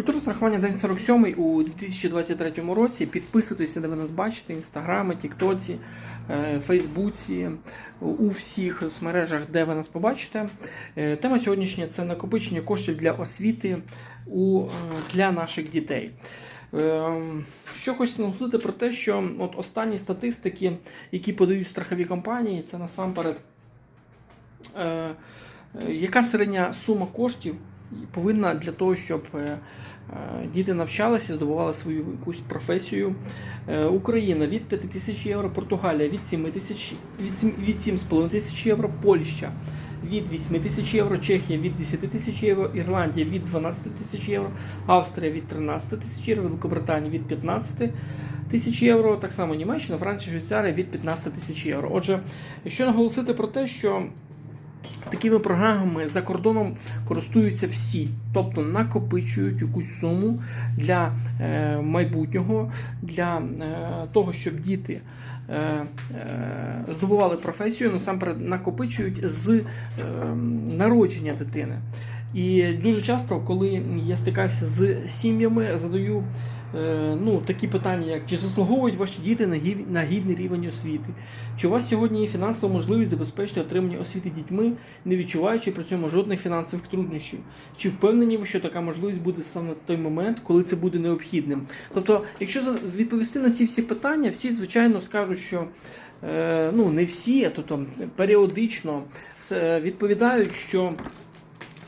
Культура страхування день 47 у 2023 році. Підписуйтеся, де ви нас бачите, інстаграмі, Тіктоці, е, Фейсбуці, у всіх соцмережах, де ви нас побачите. Е, Тема сьогоднішня це накопичення коштів для освіти у, е, для наших дітей. Що хочеться наголосити про те, що от останні статистики, які подають страхові компанії, це насамперед, яка середня сума коштів повинна для того, щоб е, е, діти навчалися, здобували свою якусь професію. Е, Україна від 5 тисяч євро, Португалія від 7 тисяч від 7 від 7,5 тисяч євро, Польща від 8 тисяч євро, Чехія від 10 тисяч євро, Ірландія від 12 тисяч євро, Австрія від 13 тисяч євро, Великобританія від 15 тисяч євро, так само Німеччина, Франція, Швейцарія від 15 тисяч євро. Отже, якщо наголосити про те, що Такими програмами за кордоном користуються всі, тобто накопичують якусь суму для е, майбутнього, для е, того, щоб діти е, здобували професію, насамперед накопичують з народження дитини. І дуже часто, коли я стикався з сім'ями, задаю ну, такі питання, як чи заслуговують ваші діти на гідний рівень освіти? Чи у вас сьогодні є фінансова можливість забезпечити отримання освіти дітьми, не відчуваючи при цьому жодних фінансових труднощів? Чи впевнені ви, що така можливість буде саме в той момент, коли це буде необхідним? Тобто, якщо відповісти на ці всі питання, всі звичайно скажуть, що. е, Ну, не всі, а тобто періодично е, відповідають, що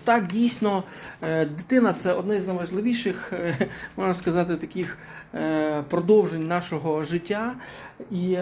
так, дійсно, е, дитина це одне з найважливіших, е, можна сказати, таких е, продовжень нашого життя. І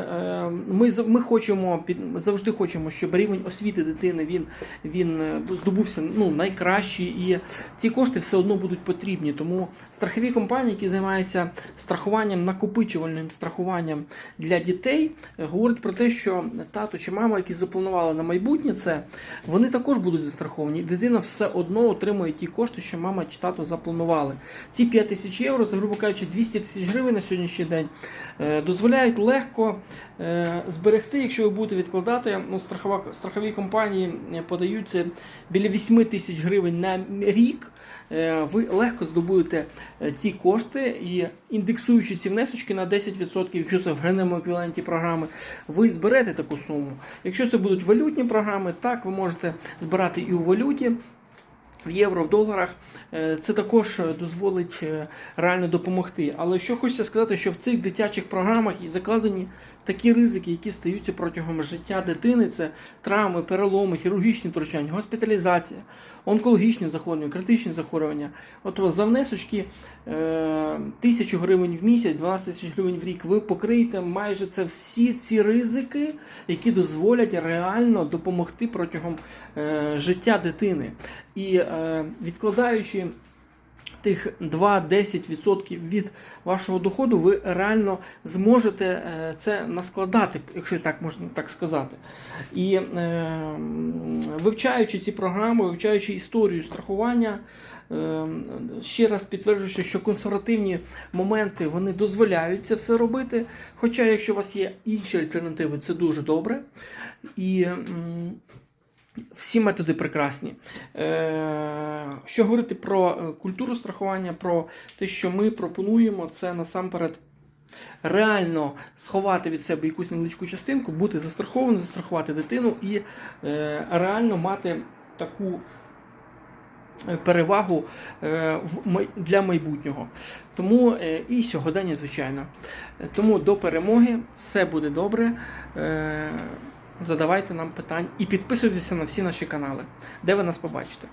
ми, ми хочемо завжди хочемо, щоб рівень освіти дитини він, він здобувся ну, найкращий, і ці кошти все одно будуть потрібні. Тому страхові компанії, які займаються страхуванням, накопичувальним страхуванням для дітей, говорять про те, що тато чи мама, які запланували на майбутнє це, вони також будуть застраховані. Дитина все одно отримує ті кошти, що мама чи тато запланували. Ці 5 тисяч євро, це, грубо кажучи, 200 тисяч гривень на сьогоднішній день, е, дозволяють легко е, зберегти, якщо ви будете відкладати. Ну, страхова, страхові компанії е, подають це біля 8 тисяч гривень на рік. Ви легко здобудете ці кошти і індексуючи ці внесочки на 10%, якщо це в гривневому еквіваленті програми, ви зберете таку суму. Якщо це будуть валютні програми, так ви можете збирати і у валюті. В євро, в доларах Е, це також е, дозволить е, реально допомогти. Але що хочеться сказати, що в цих дитячих програмах і закладені такі ризики, які стаються протягом життя дитини: це травми, переломи, хірургічні втручання, госпіталізація, онкологічні захворювання, критичні захворювання. От за внесочки е, тисячу гривень в місяць, 12 тисяч гривень в рік, ви покриєте майже це всі ці ризики, які дозволять реально допомогти протягом е, життя дитини. І е, відкладаючи тих 2-10% від вашого доходу, ви реально зможете е, це наскладати, якщо так можна так сказати. І е, вивчаючи ці програми, вивчаючи історію страхування, е, ще раз підтверджуючи, що консервативні моменти вони дозволяють це все робити. Хоча, якщо у вас є інші альтернативи, це дуже добре. І всі методи прекрасні. Е, Що говорити про е, культуру страхування, про те, що ми пропонуємо, це насамперед реально сховати від себе якусь невеличку частинку, бути застрахованим, застрахувати дитину і е, реально мати таку. Перевагу для майбутнього. Тому і сьогодення, звичайно. Тому до перемоги все буде добре. Задавайте нам питань і підписуйтеся на всі наші канали, де ви нас побачите.